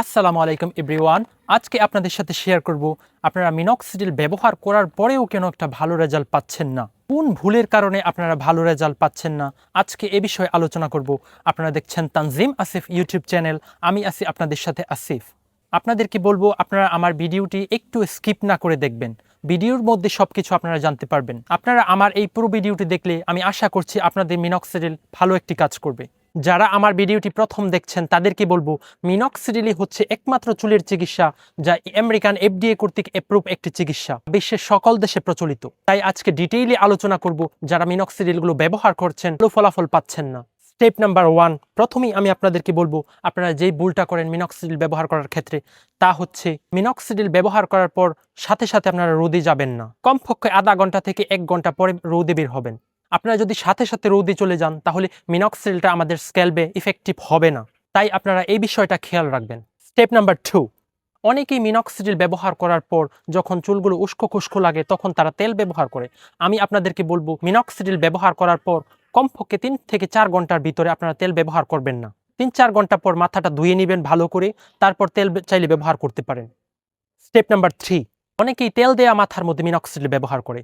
আসসালামু আলাইকুম এভরিওয়ান আজকে আপনাদের সাথে শেয়ার করব, আপনারা মিনক্সিডিল ব্যবহার করার পরেও কেন একটা ভালো রেজাল্ট পাচ্ছেন না? কোন ভুলের কারণে আপনারা ভালো রেজাল্ট পাচ্ছেন না? আজকে এ বিষয়ে আলোচনা করব। আপনারা দেখছেন তানজিম আসিফ ইউটিউব চ্যানেল, আমি আছি আপনাদের সাথে আসিফ। আপনাদেরকে বলব, আপনারা আমার ভিডিওটি একটু স্কিপ না করে দেখবেন। ভিডিওর মধ্যে সব কিছু আপনারা জানতে পারবেন। আপনারা আমার এই পুরো ভিডিওটি দেখলে আমি আশা করছি আপনাদের মিনক্সিডিল ভালো একটি কাজ করবে। যারা আমার ভিডিওটি প্রথম দেখছেন, তাদেরকে বলব মিনক্সিডিলি হচ্ছে একমাত্র চুলের চিকিৎসা যা আমেরিকান এফডিএ কর্তৃক অ্যাপ্রুভ একটি চিকিৎসা। বিশ্বের সকল দেশে প্রচলিত। তাই আজকে ডিটেইলি আলোচনা করব যারা মিনক্সিডিলগুলো ব্যবহার করছেন ফলাফল পাচ্ছেন না। স্টেপ নাম্বার ওয়ান প্রথমেই আমি আপনাদেরকে বলব, আপনারা যেই ভুলটা করেন মিনক্সিডিল ব্যবহার করার ক্ষেত্রে, তা হচ্ছে মিনক্সিডিল ব্যবহার করার পর সাথে সাথে আপনারা রোদে যাবেন না। কমপক্ষে আধা ঘণ্টা থেকে এক ঘণ্টা পরে রোদে বের হবেন। আপনারা যদি সাথে সাথে রোদে চলে যান, তাহলে মিনক্সিলটা আমাদের স্ক্যালবে ইফেক্টিভ হবে না। তাই আপনারা এই বিষয়টা খেয়াল রাখবেন। স্টেপ নাম্বার টু অনেকেই মিনক্সিডিল ব্যবহার করার পর যখন চুলগুলো উস্কো খুস্কো লাগে, তখন তারা তেল ব্যবহার করে। আমি আপনাদেরকে বলব মিনক্সিডিল ব্যবহার করার পর কমপক্ষে তিন থেকে চার ঘণ্টার ভিতরে আপনারা তেল ব্যবহার করবেন না। তিন চার ঘণ্টা পর মাথাটা ধুয়ে নেবেন ভালো করে, তারপর তেল চাইলে ব্যবহার করতে পারেন। স্টেপ নাম্বার থ্রি অনেকেই তেল দেয়া মাথার মধ্যে মিনক্সিডিল ব্যবহার করে।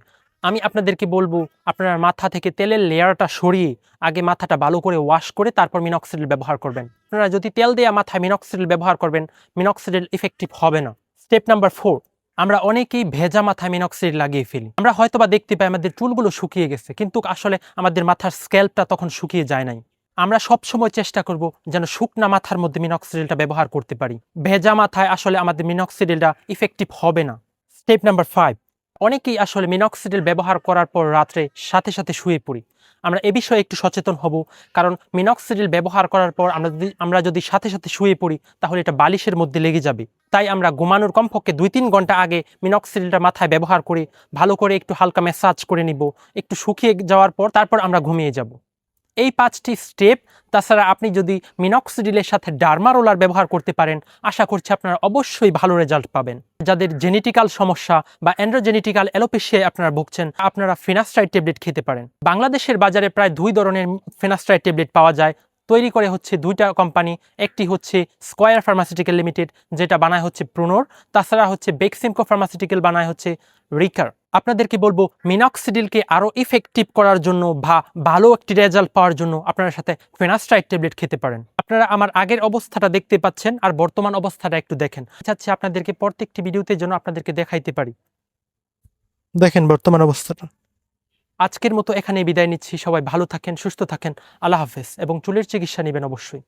আমি আপনাদেরকে বলব, আপনার মাথা থেকে তেলের লেয়ারটা সরিয়ে আগে মাথাটা ভালো করে ওয়াশ করে তারপর মিনক্সিডিল ব্যবহার করবেন। আপনারা যদি তেল দেয়া মাথায় মিনক্সিডিল ব্যবহার করবেন মিনক্সিডিল ইফেক্টিভ হবে না। স্টেপ নাম্বার ফোর আমরা অনেকেই ভেজা মাথায় মিনক্সিডিল লাগিয়ে ফেলি। আমরা হয়তোবা দেখতে পাই আমাদের চুলগুলো শুকিয়ে গেছে, কিন্তু আসলে আমাদের মাথার স্ক্যাল্পটা তখন শুকিয়ে যায় নাই। আমরা সব সময় চেষ্টা করব যেন শুকনা মাথার মধ্যে মিনক্সিডিলটা ব্যবহার করতে পারি। ভেজা মাথায় আসলে আমাদের মিনক্সিডিলটা ইফেক্টিভ হবে না। স্টেপ নাম্বার ফাইভ অনেকেই আসলে মিনক্সিডিল ব্যবহার করার পর রাত্রে সাথে সাথে শুয়ে পড়ি। আমরা এ বিষয়ে একটু সচেতন হব, কারণ মিনক্সিডিল ব্যবহার করার পর আমরা যদি আমরা যদি সাথে সাথে শুয়ে পড়ি, তাহলে এটা বালিশের মধ্যে লেগে যাবে। তাই আমরা ঘুমানোর কমপক্ষে দুই তিন ঘণ্টা আগে মিনক্সিডিলটা মাথায় ব্যবহার করে, ভালো করে একটু হালকা ম্যাসাজ করে নিব, একটু শুকিয়ে যাওয়ার পর তারপর আমরা ঘুমিয়ে যাব। এই পাঁচটি স্টেপ তাছাড়া আপনি যদি মিনক্সিডিলের সাথে ডার্মারোলার ব্যবহার করতে পারেন, আশা করছি আপনারা অবশ্যই ভালো রেজাল্ট পাবেন। যাদের জেনেটিক্যাল সমস্যা বা অ্যান্ড্রোজেনেটিক্যাল অ্যালোপেশিয়ায় আপনারা ভুগছেন, আপনারা ফিনাস্ট্রাইড ট্যাবলেট খেতে পারেন। বাংলাদেশের বাজারে প্রায় দুই ধরনের ফিনাস্ট্রাইড ট্যাবলেট পাওয়া যায়। তৈরি করে হচ্ছে দুইটা কোম্পানি একটি হচ্ছে স্কয়ার ফার্মাসিউটিক্যাল লিমিটেড যেটা বানায় হচ্ছে প্রোনোর তাছাড়া হচ্ছে বেক্সিমকো ফার্মাসিউটিক্যাল বানায় হচ্ছে রিকার আপনাদেরকে বলব মিনক্সিডিলকে আরও ইফেক্টিভ করার জন্য বা ভালো একটি রেজাল্ট পাওয়ার জন্য আপনারা সাথে ফেনাস্ট্রাইড ট্যাবলেট খেতে পারেন। আপনারা আমার আগের অবস্থাটা দেখতে পাচ্ছেন আর বর্তমান অবস্থাটা একটু দেখেন। চাচ্ছি আপনাদেরকে প্রত্যেকটি ভিডিওতে যেন আপনাদেরকে দেখাইতে পারি। দেখেন বর্তমান অবস্থাটা। আজকের মতো এখানে বিদায় নিচ্ছি। সবাই ভালো থাকেন সুস্থ থাকেন। আল্লাহ হাফেজ এবং চুলের চিকিৎসা নেবেন অবশ্যই।